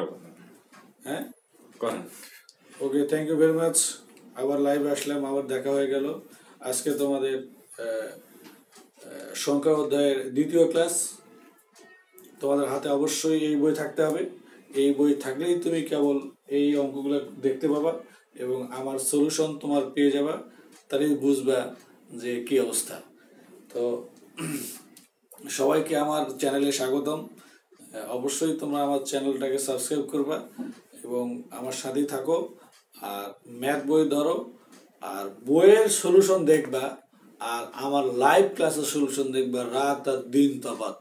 ভালো কথা হ্যাঁ? করেন okay thank you very much আবার লাইভ আসলাম আবার দেখা হয়ে গেল। আজকে তোমাদের সংখ্যা অধ্যায়ের দ্বিতীয় ক্লাস তোমাদের হাতে অবশ্যই এই বই থাকতে হবে। এই বই থাকলেই তুমি কেবল এই অঙ্কগুলো দেখতে পাবা এবং আমার সলিউশন তোমার পেয়ে যাবা। তাহলেই বুঝবা যে কি অবস্থা। তো সবাইকে আমার চ্যানেলে স্বাগতম। অবশ্যই তোমরা আমার চ্যানেলটাকে সাবস্ক্রাইব করবা এবং আমার সাথেই থাকো। আর ম্যাথ বই ধরো, আর বইয়ের সলিউশন দেখবা, আর আমার লাইভ ক্লাসের সলিউশন দেখবা রাত আর দিন তফাৎ।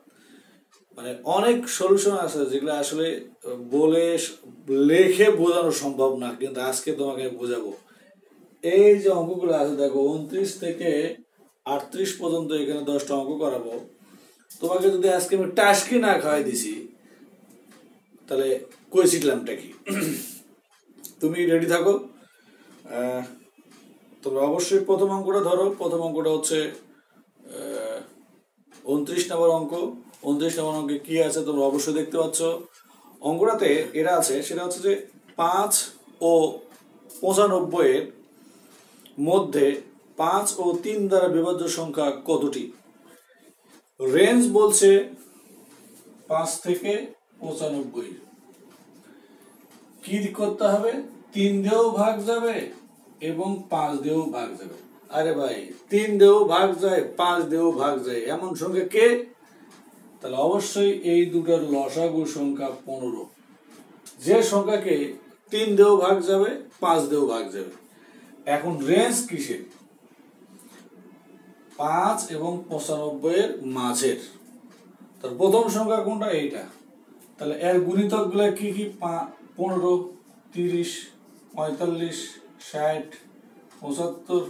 মানে অনেক সলিউশন আছে যেগুলো আসলে বলে লেখে বোঝানো সম্ভব না, কিন্তু আজকে তোমাকে বোঝাবো। এই যে অঙ্কগুলো আছে, দেখো, উনত্রিশ থেকে আটত্রিশ পর্যন্ত এখানে দশটা অঙ্ক করাবো। তোমাকে যদি আজকে আমি টাস্কি না খাওয়াই দিছি, তাহলে কই শিখলামটা কি? তুমি রেডি থাকো। তোমরা অবশ্যই প্রথম অঙ্কটা ধরো। প্রথম অঙ্কটা হচ্ছে উনত্রিশ নম্বর অঙ্ক। উনত্রিশ নম্বর অঙ্কে কি আছে তোমরা অবশ্যই দেখতে পাচ্ছ। অঙ্কটাতে এরা আছে, সেটা হচ্ছে যে পাঁচ ও পঁচানব্বইয়ের মধ্যে পাঁচ ও তিন দ্বারা বিভাজ্য সংখ্যা কতটি? রেঞ্জ বলছে পাঁচ থেকে পঁচানব্বই। কি করতে হবে? তিন দিয়েও ভাগ যাবে এবং পাঁচ দিয়েও ভাগ যাবে। আরে ভাই, তিন দিয়েও ভাগ যায়, পাঁচ দিয়েও ভাগ যায়, এমন সংখ্যা কে? তাহলে অবশ্যই এই দুটোর লসাগু সংখ্যা পনেরো। যে সংখ্যাকে তিন দিয়েও ভাগ যাবে, পাঁচ দিয়েও ভাগ যাবে। এখন রেঞ্জ কিসের? পাঁচ এবং পঁচানব্বইয়ের মাঝের। তার প্রথম সংখ্যা কোনটা? এইটা। তাহলে এর গুণিতকগুলা কি? কি পনেরো, তিরিশ, পঁয়তাল্লিশ, ষাট, পঁচাত্তর,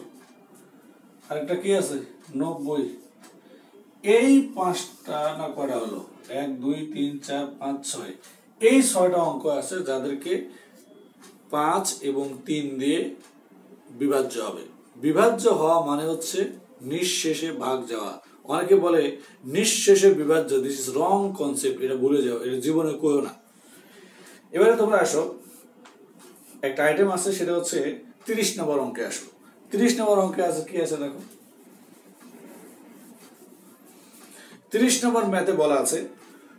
আরেকটা কি আছে? নব্বই। এই পাঁচটা না কয়টা হলো? এক, দুই, তিন, চার, পাঁচ, ছয়। এই ছয়টা অঙ্ক আছে যাদেরকে পাঁচ এবং তিন দিয়ে বিভাজ্য হবে। বিভাজ্য হওয়া মানে হচ্ছে নিঃশেষে ভাগ যাওয়া। অনেকে বলে, নিঃশেষে বিভাজ্য দিস ইজ রং কনসেপ্ট এটা ভুলে যাও, এটা জীবনে কেউ না। এবারে তোমরা আসো, একটা আইটেম আছে, সেটা হচ্ছে তিরিশ নম্বর অঙ্কে আসো। তিরিশ নম্বর অঙ্কে আছে, কি আছে দেখো? তিরিশ নম্বর ম্যাথে বলা আছে,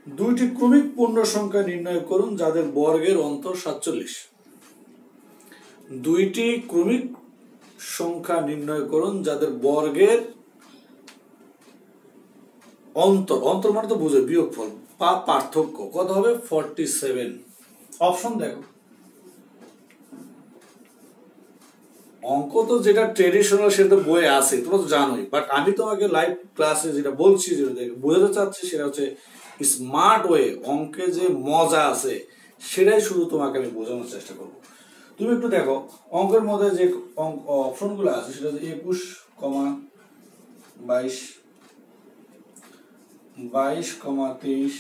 দুইটি ক্রমিক পূর্ণ সংখ্যা নির্ণয় করুন যাদের বর্গের অন্তর সাতচল্লিশ। দুইটি ক্রমিক সংখ্যা নির্ণয় করুন যাদের বর্গের অন্তর। অন্তর মানে তো বুঝে, বিয়োগফল বা পার্থক্য। কত হবে? ফর্টি সেভেন অপশন দেখো। অঙ্ক তো যেটা ট্রেডিশনাল সেটা বইয়ে আছে, তোমরা তো জানোই। বাট আমি তোমাকে লাইভ ক্লাসে যেটা বলছি, যেটা বোঝাতে চাচ্ছি, সেটা হচ্ছে স্মার্ট ওয়ে অঙ্কে যে মজা আছে, সেটাই শুধু তোমাকে আমি বোঝানোর চেষ্টা করব। তুমি একটু দেখো, অঙ্কের মধ্যে যে অপশনগুলো আছে, সেটা হচ্ছে একুশ কমা বাইশ বাইশ কমা তেইশ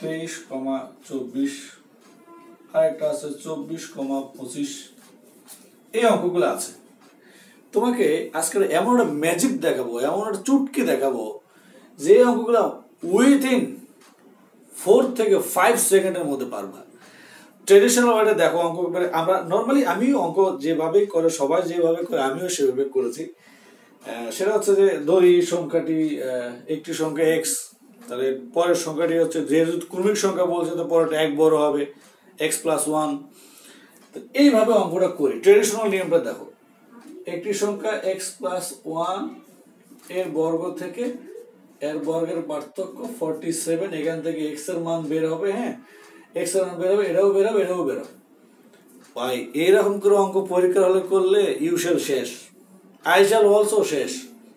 তেইশ কমা চব্বিশ, আরেকটা আছে চব্বিশ কমা পঁচিশ। এই অঙ্কগুলো আছে। তোমাকে আজকের এমন একটা ম্যাজিক দেখাবো, এমন একটা চুটকি দেখাবো, যে অঙ্কগুলো উইথিন ফোর থেকে ফাইভ সেকেন্ডের মধ্যে পারবা। ট্রেডিশনাল ওয়ার্ডে দেখো, অঙ্ক মানে আমরা নর্মালি আমিও অঙ্ক যেভাবে করে, সবাই যেভাবে করে, আমিও সেভাবে করেছি। সেটা হচ্ছে যে ধরি সংখ্যাটি একটি সংখ্যা এক্স তাহলে পরের সংখ্যাটি হচ্ছে যেহেতু ক্রমিক সংখ্যা বলছে, তো পরেরটা এক বড় হবে এক্স প্লাস ওয়ান এইভাবে অঙ্কটা করি। ট্রেডিশনাল নিয়মটা দেখো। একটি সংখ্যা এক্স প্লাস ওয়ানের বর্গ থেকে, এর বর্গের পার্থক্য ফর্টি সেভেন এখান থেকে এক্সের মান বের হবে হ্যাঁ? এক্সের মান বের এটাও বের হবে এটাও বের হবে ভাই, এইরকম করে অঙ্ক পরীক্ষা হলে করলে ইউশেল শেষ। আই শ্যাল অলসো শেষ।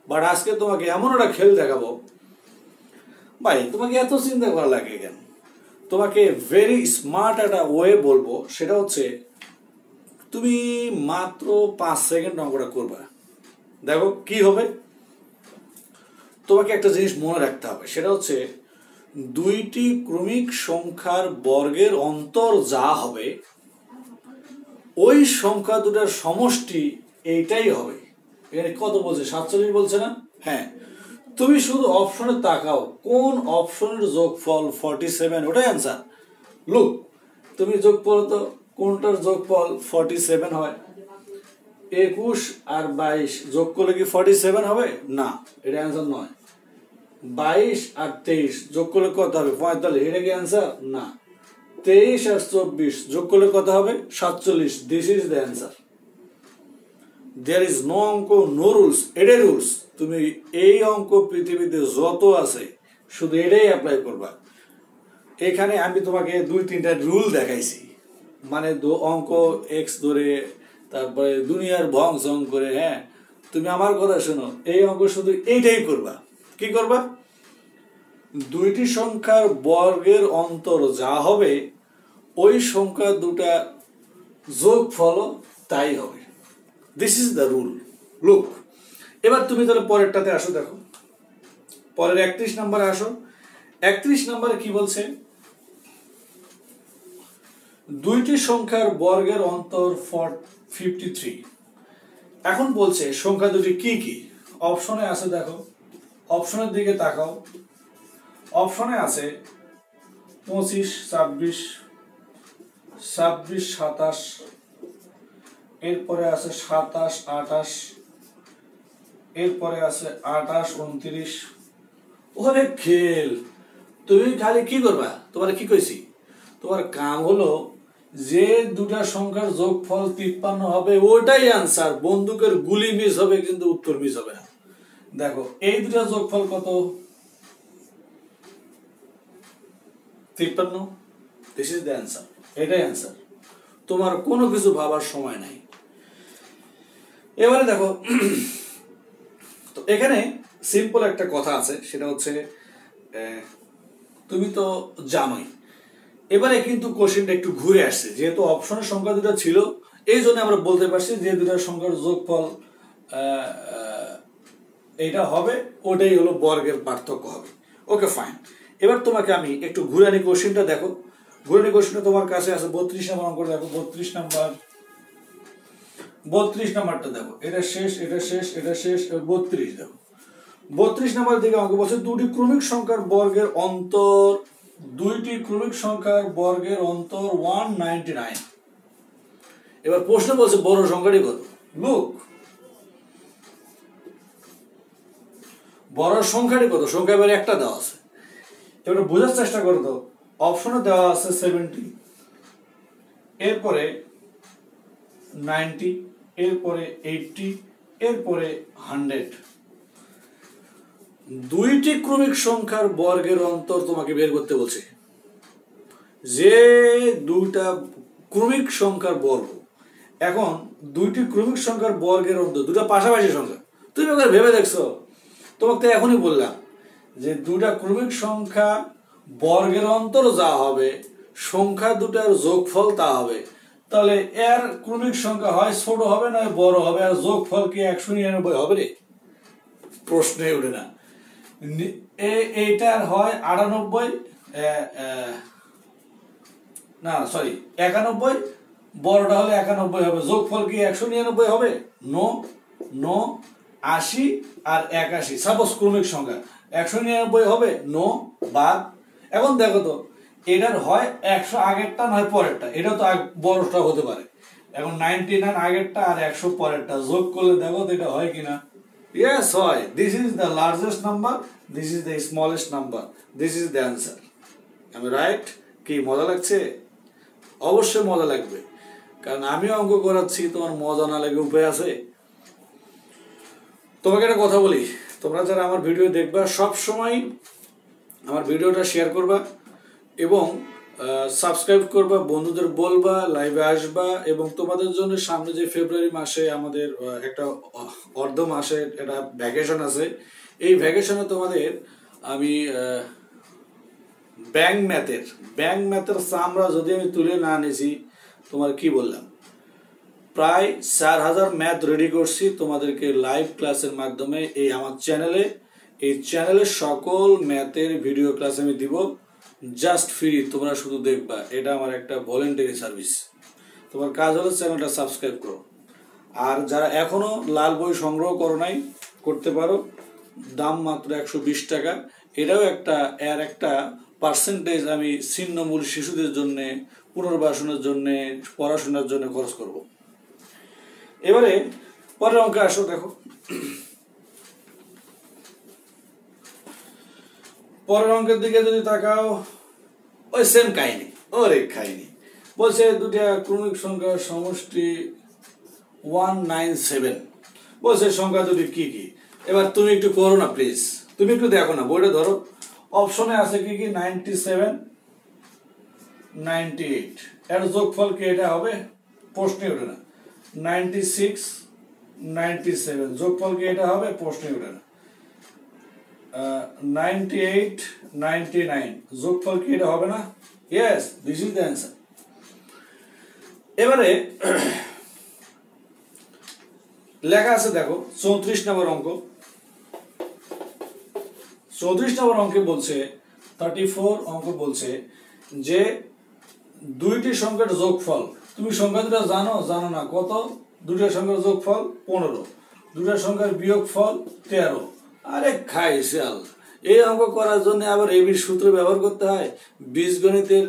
বাট আজকে তোমাকে এমন একটা খেল দেখাবো। ভাই, তোমাকে এত চিন্তা করা লাগে কেন? তোমাকে ভেরি স্মার্ট একটা ওয়ে বলব, সেটা হচ্ছে তুমি মাত্র পাঁচ সেকেন্ড অঙ্কটা করবা। দেখো কি হবে। তোমাকে একটা জিনিস মনে রাখতে হবে, সেটা হচ্ছে দুইটি ক্রমিক সংখ্যার বর্গের অন্তর যা হবে, ওই সংখ্যা দুটার সমষ্টি এইটাই হবে। এখানে কত বলছে? সাতচল্লিশ বলছে না? হ্যাঁ। তুমি শুধু অপশনে তাকাও, কোন অপশনের যোগফল ফর্টি সেভেন ওটাই অ্যান্সার লুক তুমি যোগ করো তো, কোনটার যোগফল ফর্টি সেভেন হয়? একুশ আর বাইশ যোগ করলে কি ফর্টি সেভেন হবে? না, এটা অ্যান্সার নয়। বাইশ আর তেইশ যোগ করলে কত হবে? পঁয়তাল্লিশ এটা কি অ্যান্সার না। তেইশ আর চব্বিশ যোগ করলে কত হবে? সাতচল্লিশ। This is the answer there is no অঙ্ক নো রুলস এটাই রুলস তুমি এই অঙ্ক পৃথিবীতে যত আছে, শুধু এটাই অ্যাপ্লাই করবা। এখানে আমি তোমাকে দুই, তিনটা রুল দেখাইছি। মানে অঙ্ক এক্স ধরে, তারপরে দুনিয়ার ভং সং করে হ্যাঁ? তুমি আমার কথা শোনো, এই অঙ্ক শুধু এইটাই করবা। কি করবা? দুইটি সংখ্যার বর্গের অন্তর যা হবে, ওই সংখ্যা দুটা যোগ ফল তাই হবে। This is the rule look এবার তুমি তাহলে পরেরটাতে আসো, দেখো। পরের একত্রিশ নম্বরে আসো। একত্রিশ নম্বরে কি বলছে? দুইটি সংখ্যার বর্গের অন্তর ফর ফিফটি থ্রি এখন বলছে, সংখ্যা দুটি কি কি? অপশনে আছে, দেখো। অপশনের দিকে তাকাও। অপশনে আছে পঁচিশ, ছাব্বিশ ছাব্বিশ, সাতাশ, এরপরে আছে সাতাশ আটাশ এরপরে আছে আটাশ উনত্রিশ। ওরে খেল, তুমি খালি কি করবা? তোমার কি কইছি? তোমার কাম হলো যে দুটা সংখ্যার যোগফল তিপ্পান্ন হবে, ওটাই আনসার বন্দুকের গুলি মিস হবে, কিন্তু উত্তর মিস হবে না। দেখো এই দুটা যোগফল কত? তিপ্পান্ন? দিস ইজ দ্য অ্যান্সার এটাই অ্যান্সার তোমার কোনো কিছু ভাবার সময় নাই। এবারে দেখো তো এখানে সিম্পল একটা কথা আছে সেটা হচ্ছে তুমি তো জানোই। এবারে কিন্তু কোশ্চেনটা একটু ঘুরে আসছে যেহেতু অপশনের সংখ্যা দুটো ছিল এই জন্য আমরা বলতে পারছি যে দুটার সংখ্যার যোগফল এটা হবে, ওটাই হলো বর্গের পার্থক্য হবে। ওকে ফাইন এবার তোমাকে আমি একটু ঘুরানি কোশ্চেনটা দেখো। ঘুরানি কোশ্চেনটা তোমার কাছে আছে, বত্রিশ নম্বর অঙ্ক দেখো, বত্রিশ নাম্বার। বত্রিশ নাম্বারটা দেখো, এটা শেষ এটা শেষ এটা শেষ বত্রিশ দেখো। বত্রিশ নাম্বার দিকে অঙ্ক বলছে, দুটি ক্রমিক সংখ্যার বর্গের অন্তর, দুইটি ক্রমিক সংখ্যার বর্গের অন্তর ওয়ান নাইনটি নাইন এবার প্রশ্ন বলছে, বড় সংখ্যাটি কত? লুক বড় সংখ্যাটি কত? সংখ্যা এবার একটা দেওয়া আছে। এবার বোঝার চেষ্টা করো তো। অপশনে দেওয়া আছে সেভেন্টি এরপরে নাইনটি এরপরে এইটটি এরপরে হান্ড্রেড দুইটি ক্রমিক সংখ্যার বর্গের অন্তর তোমাকে বের করতে বলছে। যে দুইটা ক্রমিক সংখ্যার বর্গ। এখন দুইটি ক্রমিক সংখ্যার বর্গের অন্তর দুটা পাশাপাশি সংখ্যা। তুমি ওখানে ভেবে দেখছ। তোমাকে তো এখনই বললাম যে দুটা ক্রমিক সংখ্যা বর্গের অন্তর যা হবে, সংখ্যা দুটার যোগফল তা হবে। তাহলে এর ক্রমিক সংখ্যা হয় ছোট হবে না বড় হবে, আর যোগফল কি একশো নিরানব্বই হবে রে? প্রশ্নে উঠে না। এইটার হয় আটানব্বই না সরি একানব্বই, বড়টা হলে একানব্বই হবে। যোগফল কি একশো নিরানব্বই হবে? নো নো আশি আর একাশি সাপোজ ক্রমিক সংখ্যা। একশো নিরানব্বই হবে, নো, বাদ। এখন দেখো তো, এটার হয় একশো আগেরটা, নয় পরেরটা। এটা তো বড়টা হতে পারে। এখন নাইনটি নাইন আগেরটা আর একশো পরেরটা। যোগ করলে দেখো তো এটা হয় কিনা। ইয়েস হয়। This is the largest number this is the smallest number this is the answer আমি রাইট কি, মজা লাগছে? অবশ্যই মজা লাগবে। কারণ আমি অঙ্ক করাচ্ছি, তোমার মজা না লাগে, উপায় আছে? তোমাকে একটা কথা বলি। তোমরা যারা আমার ভিডিও দেখবা সব সময় আমার ভিডিওটা শেয়ার করবা এবং সাবস্ক্রাইব করবা, বন্ধুদের বলবা লাইভে আসবা এবং তোমাদের জন্য সামনে যে ফেব্রুয়ারি মাসে আমাদের একটা অর্ধ মাসে একটা ভ্যাকেশন আছে, এই ভ্যাকেশনে তোমাদের আমি ব্যাংক ম্যাথের ব্যাংক ম্যাথের চামড়া যদি আমি তুলে না নিছি, তোমার কি বললাম? প্রায় চার হাজার ম্যাথ রেডি করছি তোমাদেরকে লাইভ ক্লাসের মাধ্যমে এই আমার চ্যানেলে এই চ্যানেলে সকল ম্যাথের ভিডিও ক্লাস আমি দিব। জাস্ট ফ্রি তোমরা শুধু দেখবা। এটা আমার একটা ভলেন্টারি সার্ভিস তোমার কাজ হলো চ্যানেলটা সাবস্ক্রাইব করো। আর যারা এখনও লাল বই সংগ্রহ করো নাই, করতে পারো। দাম মাত্র একশো বিশ টাকা। এটাও একটা, এর একটা পার্সেন্টেজ আমি ছিন্নমূল শিশুদের জন্য, পুনর্বাসনের জন্য, পড়াশোনার জন্য খরচ করব। এবারে পরের অঙ্কে আসো, দেখো। পরের অঙ্কের দিকে যদি তাকাও, ওই সেম কাহিনী, ওরে কাহিনী। বলছে দুটা ক্রমিক সংখ্যার সমষ্টি ওয়ান নাইন সেভেন বলছে সংখ্যা দুটি কি কি? এবার তুমি একটু করো না প্লিজ তুমি একটু দেখো না, বইটা ধরো। অপশনে আছে কি কি? নাইনটি সেভেন নাইনটি এইট এর যোগফল কি এটা হবে? প্রশ্নে ওঠে না। Ninety six, ninety seven. যোগফল কি এটা হবে প্রশ্নে না। Ninety eight, ninety nine. যোগফল কি এটা হবে না? ইয়েস দিস ইজ দ্য এবারে লেখা আছে, দেখো, চৌত্রিশ নম্বর অঙ্ক। চৌত্রিশ নম্বর অঙ্কে বলছে থার্টি ফোর অঙ্ক বলছে যে দুইটি সংখ্যার যোগফল তুমি সংখ্যা দুটা জানো জানো না কত? দুইটা সংখ্যার যোগফল পনেরো। দুইটা সংখ্যার বিয়োগফল তেরো। আরে খাই শিয়াল এই অঙ্ক করার জন্য আবার এবির সূত্র ব্যবহার করতে হয়। বীজগণিতের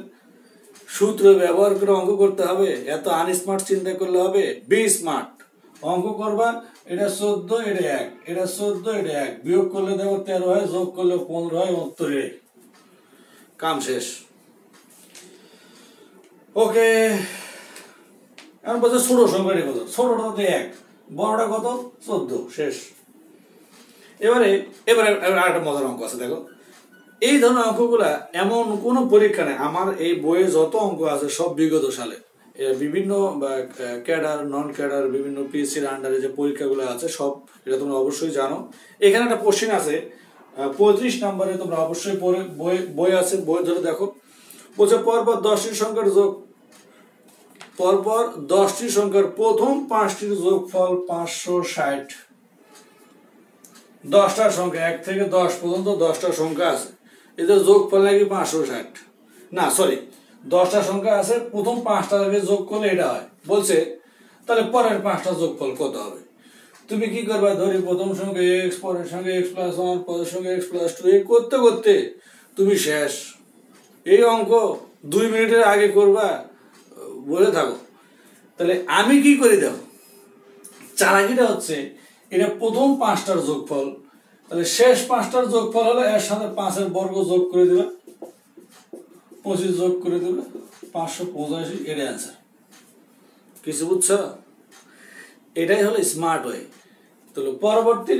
সূত্র ব্যবহার করে অঙ্ক করতে হবে। এত আনস্মার্ট চিন্তা করলে হবে। Be smart. অঙ্ক করবা, এটা চোদ্দ, এটা এক। এটা চোদ্দ, এটা এক। বিয়োগ করলে দেখো তেরো হয়, যোগ করলে পনেরো হয় উত্তরে কাম শেষ। ওকে এখন বলছে ছোট সংখ্যাটি কত? ছোটটা তো এক, বড়টা কত? চোদ্দ, শেষ। এবারে এবারে আরেকটা মজার অঙ্ক আছে, দেখো। এই ধরনের অঙ্কগুলা এমন কোনো পরীক্ষা নেই। আমার এই বইয়ে যত অঙ্ক আছে, সব বিগত সালে। বিভিন্ন ক্যাডার নন ক্যাডার বিভিন্ন পিএসসির আন্ডারে যে পরীক্ষাগুলো আছে, সব এটা তোমরা অবশ্যই জানো। এখানে একটা কোশ্চেন আছে পঁয়ত্রিশ নম্বরে তোমরা অবশ্যই বই বই আছে, বই ধরে দেখো। বলছে, পরপর দশটি সংখ্যার যোগ পরপর দশটি সংখ্যার প্রথম পাঁচটির যোগফল পাঁচশো ষাট। দশটা সংখ্যা, এক থেকে দশ পর্যন্ত দশটা সংখ্যা আছে। এদের যোগফল নাকি পাঁচশো ষাট? না সরি দশটা সংখ্যা আছে, প্রথম পাঁচটা আগে যোগ করলে এটা হয়। বলছে, তাহলে পরের পাঁচটা যোগফল কত হবে? তুমি কি করবা? ধরি প্রথম সঙ্গে এক্স পরের সঙ্গে এক্স প্লাস ওয়ান পরের সঙ্গে এক্স প্লাস টু এই করতে করতে তুমি শেষ। এই অঙ্ক দুই মিনিটের আগে করবা বলে থাকো। তাহলে আমি কি করি দেখো? চালাকিটা হচ্ছে, এটা প্রথম পাঁচটার যোগফল। তাহলে শেষ পাঁচটার যোগফল হলো, এর সাথে পাঁচের বর্গ যোগ করে দেবে। পঁচিশ যোগ করে দেবে, পাঁচশো পঁচাশি এটা অ্যান্সার কিছু বুঝছ? এটাই হলো স্মার্ট ওয়ে তাহলে পরবর্তী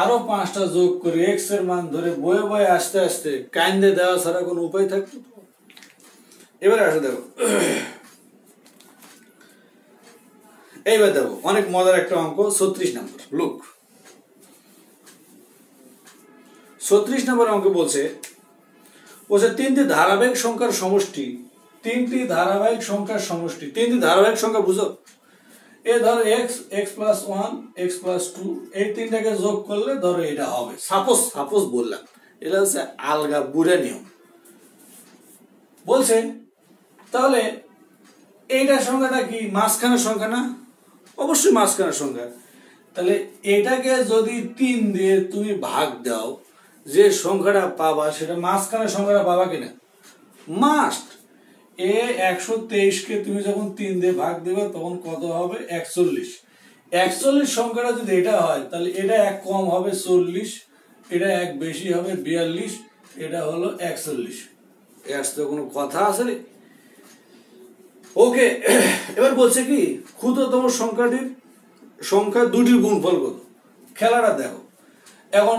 আরও পাঁচটা যোগ করে এক্সের মান ধরে বয়ে বয়ে আস্তে আস্তে কাইন্দে দেওয়া ছাড়া কোনো উপায় থাকতো এবারে আসো দেখো। এইবার দেখো অনেক মজার একটা অঙ্ক, ছত্রিশ নম্বর লুক ছত্রিশ নম্বর অঙ্ক বলছে বলছে তিনটি ধারাবাহিক সংখ্যার সমষ্টি, তিনটি ধারাবাহিক সংখ্যার সমষ্টি, তিনটি ধারাবাহিক সংখ্যা বুঝো। এ ধরো X X plus one X plus two এই তিনটাকে যোগ করলে ধরো এটা হবে। সাপোজ সাপোজ বললাম, এটা হচ্ছে আলগা বুড়ে নিয়ম। বলছে, তাহলে এইটার সংখ্যাটা কি মাঝখানের সংখ্যা না? অবশ্যই মাঝখানের সংখ্যা তাহলে এটাকে যদি তিন দিয়ে তুমি ভাগ দাও, যে সংখ্যাটা পাবা সেটা মাঝখানের সংখ্যাটা পাবা কিনা? মাস্ট এ একশো তেইশকে তুমি যখন তিন দিয়ে ভাগ দেবে, তখন কত হবে? একচল্লিশ। একচল্লিশ সংখ্যাটা যদি এটা হয়, তাহলে এটা এক কম হবে চল্লিশ, এটা এক বেশি হবে বিয়াল্লিশ, এটা হলো একচল্লিশ। এর তো কোনো কথা আছে রে ওকে, এবার বলছে কি, ক্ষুদ্রতম সংখ্যাটির সংখ্যা দুটির গুণফল কত? খেলাটা দেখো। এখন,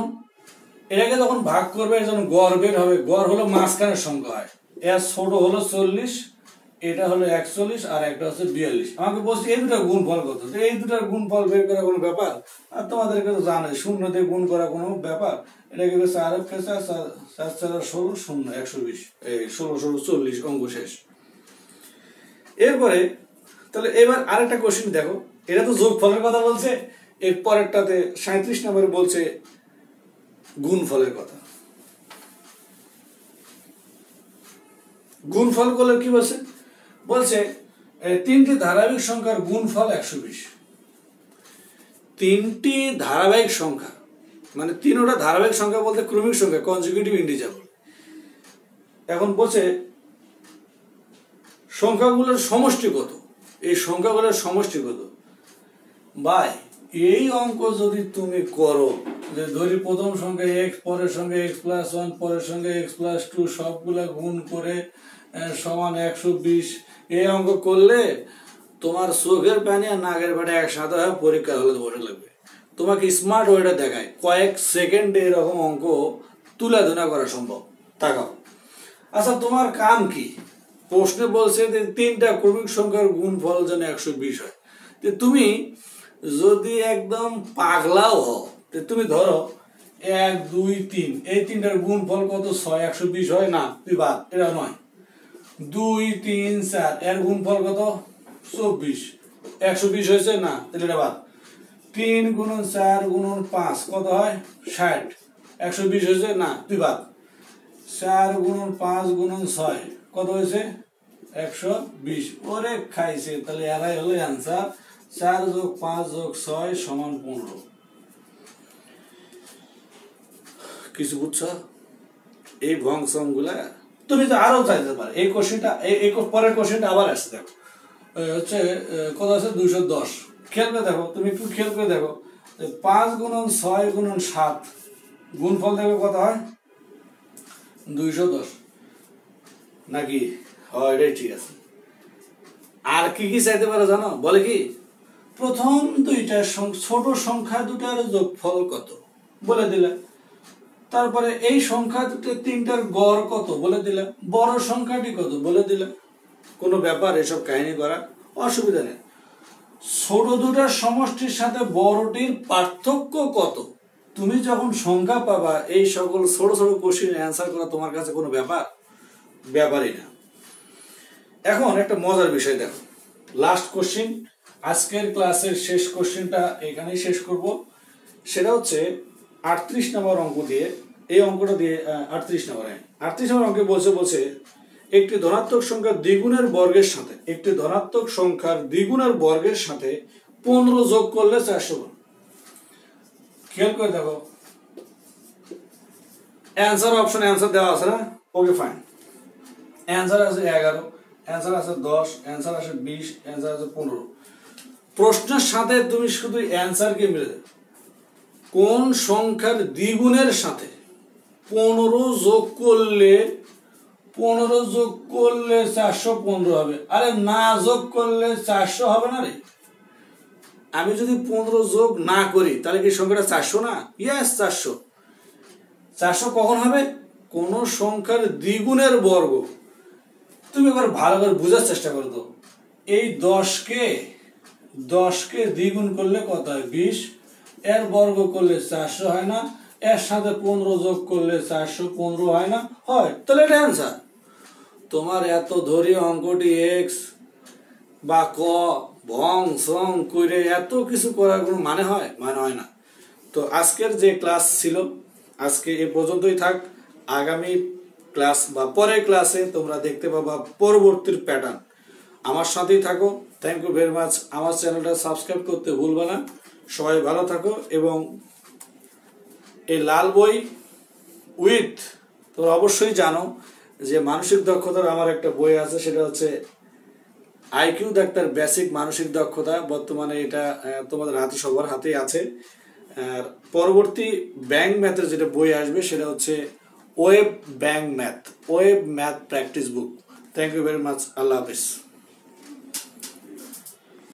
এটাকে যখন ভাগ করবে যখন গড় বের হবে, গড় হলো মাঝখানের সংখ্যা হয়। এর ছোট হলো চল্লিশ, এটা হলো একচল্লিশ, আর একটা হচ্ছে বিয়াল্লিশ। আমাকে বলছি, এই দুটার গুণফল কত? এই দুটার গুণফল বের করা কোনো ব্যাপার? আর তোমাদেরকে তো জানে শূন্য দিয়ে গুণ করা কোনো ব্যাপার? এটাকে চার চার চার ষোলো শূন্য, একশো বিশ। এই ষোলো ষোলো, চল্লিশ, অঙ্ক শেষ। এরপরে, তাহলে এবার আরেকটা কোশ্চেন দেখো। এটা তো যোগ ফলের কথা বলছে, এর পরেরটাতে সাঁত্রিশ নম্বরে বলছে গুণ ফলের কথা। গুণফল করলে কি বলছে? বলছে তিনটি ধারাবাহিক সংখ্যার গুণফল একশো বিশ। তিনটি ধারাবাহিক সংখ্যা মানে তিনোটা ধারাবাহিক সংখ্যা বলতে ক্রমিক সংখ্যা কনজিকিউটিভ ইন্ডিজাবল এখন বলছে সংখ্যাগুলোর সমষ্টি কত? এই সংখ্যাগুলোর সমষ্টি কত? বাই এই অঙ্ক যদি তুমি করো, যে ধরি প্রথম সংখ্যা এক্স পরের সঙ্গে এক্স প্লাস ওয়ান পরের সঙ্গে এক্স প্লাস টু সবগুলা গুণ করে সমান একশো বিশ। এই অঙ্ক করলে তোমার চোখের পানি আর নাগের পানি একসাথে পরীক্ষা হলে বসে লাগবে। তোমাকে স্মার্ট ওয়েটা দেখায়। কয়েক সেকেন্ডে এরকম অঙ্ক তুলে ধরা করা সম্ভব। তাকাও। আচ্ছা তোমার কাম কি? প্রশ্নে বলছে যে তিনটা ক্রমিক সংখ্যার গুণফল যেন একশো বিশ হয়। তো তুমি যদি একদম পাগলাও হও তুমি ধরো এক, দুই, তিন, এই তিনটার গুণফল কত? ছয়, একশো বিশ হয় না তুই বাদ এটা নয়। দুই, তিন, চার, এর গুণফল কত? চব্বিশ। একশো বিশ হয়েছে না, তাহলে এটা বাদ। তিন গুণন চার গুণন পাঁচ, কত হয়? ষাট। একশো বিশ হয়েছে না তুই বাদ চার গুণন পাঁচ গুণন ছয় কত হয়েছে? একশো বিশ। ওরে খাইছে তাহলে এরাই হলো অ্যান্সার চার যোগ পাঁচ যোগ ছয় সমান পনেরো। কিছু বুঝছ? এই ভংসংগুলা তুমি তো আরও চাইতে পারো। এই কোশ্চেনটা এই পরের কোশ্চেনটা আবার আসছে দেখো। হচ্ছে কত আছে? দুইশো দশ। খেয়াল করে দেখো তুমি একটু খেয়াল করে দেখো। পাঁচ গুণন ছয় গুণন সাত। গুণফল দেখো কত হয়? দুইশো দশ। নাকি? হয় ঠিক আছে। আর কি কি চাইতে পারো জানো? বলে কি, প্রথম দুইটার সং- ছোট সংখ্যা দুটার যোগফল কত? বলে দিলে তারপরে এই সংখ্যা দুটো তিনটার গড় কত? বলে দিলে বড় সংখ্যাটি কত? বলে দিলে কোনো ব্যাপার, এসব কাহিনী করা অসুবিধা নেই। ছোট দুটার সমষ্টির সাথে বড়টির পার্থক্য কত? তুমি যখন সংখ্যা পাবা, এই সকল ছোট ছোট কোশ্চেন অ্যান্সার করা তোমার কাছে কোনো ব্যাপার? ব্যাপারই না এখন একটা মজার বিষয় দেখো। লাস্ট কোশ্চেন আজকের ক্লাসের শেষ কোশ্চেনটা এখানেই শেষ করব। সেটা হচ্ছে, আটত্রিশ নম্বর অঙ্ক দিয়ে, এই অঙ্কটা দিয়ে আটত্রিশ নম্বর। আটত্রিশ নম্বর অঙ্কে বলছে বলছে, একটি ধনাত্মক সংখ্যার দ্বিগুণের বর্গের সাথে, একটি ধনাত্মক সংখ্যার দ্বিগুণের বর্গের সাথে পনেরো যোগ করলে চারশো গুণ। খেয়াল করে দেখো। অ্যান্সার অপশন অ্যান্সার দেওয়া আছে না? ওকে ফাইন অ্যান্সার আছে এগারো অ্যান্সার আছে দশ অ্যান্সার আছে বিশ অ্যান্সার আছে পনেরো। প্রশ্নের সাথে তুমি শুধু অ্যান্সারকে মিলে কোন সংখ্যার দ্বিগুণের সাথে পনেরো যোগ করলে, পনেরো যোগ করলে চারশো পনেরো হবে। আরে না যোগ করলে চারশো হবে না রে। আমি যদি পনেরো যোগ না করি, তাহলে কি সংখ্যাটা চারশো না? ইয়াস চারশো। চারশো কখন হবে? কোন সংখ্যার দ্বিগুণের বর্গ। তুমি এবার ভালো করে বোঝার চেষ্টা করো তো এই দশকে দশকে দ্বিগুণ করলে কত হয়? বিশ। এর বর্গ করলে চারশো হয় না। এর সাথে পনেরো যোগ করলে চারশো পনেরো হয় না। হয়। তাহলে এটা অ্যান্সার তোমার এত ধরি অঙ্কটি এক্স বা ক, ভং, সং করে এত কিছু করার কোনো মানে হয়? মানে হয় না। তো আজকের যে ক্লাস ছিল, আজকে এ পর্যন্তই থাক। আগামী ক্লাস বা পরের ক্লাসে তোমরা দেখতে পাবা পরবর্তীর প্যাটার্ন আমার সাথেই থাকো। থ্যাংক ইউ ভেরি মাচ আমার চ্যানেলটা সাবস্ক্রাইব করতে ভুলবে না। সবাই ভালো থাকো এবং এই লাল বই উইথ তোমরা অবশ্যই জানো যে মানসিক দক্ষতার আমার একটা বই আছে, সেটা হচ্ছে আইকিউ ডাক্তার বেসিক মানসিক দক্ষতা। বর্তমানে এটা তোমাদের হাতে, সবার হাতেই আছে। আর পরবর্তী ব্যাংক ম্যাথের যেটা বই আসবে, সেটা হচ্ছে web bank math web math practice book thank you very much Allah Hafiz